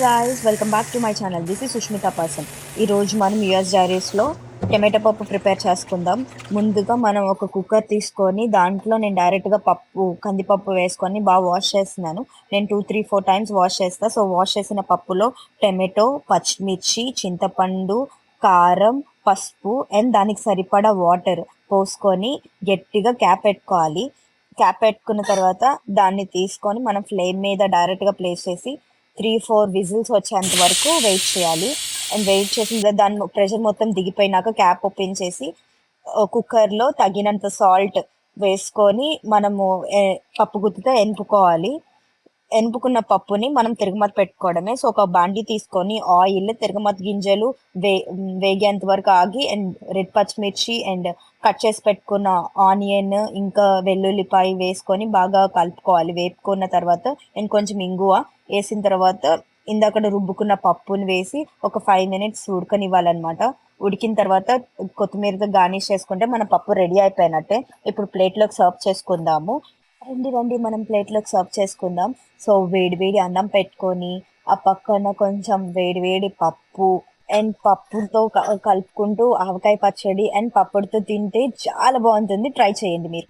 Guys welcome back to my channel this is Sushmita person ఈరోజు మనం US డైరీస్లో tomato పప్పు ప్రిపేర్ చేసుకుందాం. ముందుగా మనం ఒక కుక్కర్ తీసుకొని దాంట్లో నేను డైరెక్ట్గా పప్పు కందిపప్పు వేసుకొని బాగా వాష్ చేస్తున్నాను. నేను two three four times wash చేస్తాను సో వాష్ చేసిన పప్పులో టమాటో పచ్చిమిర్చి చింతపండు కారం పసుపు అండ్ దానికి సరిపడా వాటర్ పోసుకొని గట్టిగా క్యాప్ పెట్టుకోవాలి. క్యాప్ పెట్టుకున్న తర్వాత దాన్ని తీసుకొని మనం ఫ్లేమ్ మీద డైరెక్ట్గా ప్లేస్ చేసి త్రీ ఫోర్ విజిల్స్ వచ్చేంత వరకు వెయిట్ చేయాలి. అండ్ వెయిట్ చేసిన తర్వాత దాని ప్రెషర్ మొత్తం దిగిపోయినాక క్యాప్ ఓపెన్ చేసి కుక్కర్లో తగినంత సాల్ట్ వేసుకొని మనము పప్పు గుత్తితో ఎనుపుకోవాలి ఎనుపుకున్న పప్పుని మనం తిరగమత పెట్టుకోవడమే. సో ఒక బాండి తీసుకొని ఆయిల్ తిరగమత గింజలు వే వేగేంత వరకు ఆగి అండ్ రెడ్ పచ్చిమిర్చి అండ్ కట్ చేసి పెట్టుకున్న ఆనియన్ ఇంకా వెల్లుల్లిపాయ వేసుకొని బాగా కలుపుకోవాలి. వేపుకున్న తర్వాత అండ్ కొంచెం ఇంగువ వేసిన తర్వాత ఇందాక రుబ్బుకున్న పప్పుని వేసి ఒక ఫైవ్ మినిట్స్ ఉడకనివ్వాలన్నమాట. ఉడికిన తర్వాత కొత్తిమీరతో గార్నిష్ చేసుకుంటే మన పప్పు రెడీ అయిపోయినట్టే. ఇప్పుడు ప్లేట్లోకి సర్వ్ చేసుకుందాము. రండి రండి మనం ప్లేట్లోకి సర్వ్ చేసుకుందాం. సో వేడి వేడి అన్నం పెట్టుకొని ఆ పక్కన కొంచెం వేడి వేడి పప్పు అండ్ పప్పుతో కలుపుకుంటూ ఆవకాయ పచ్చడి అండ్ పప్పుడుతో తింటే చాలా బాగుంటుంది. ట్రై చేయండి మీరు.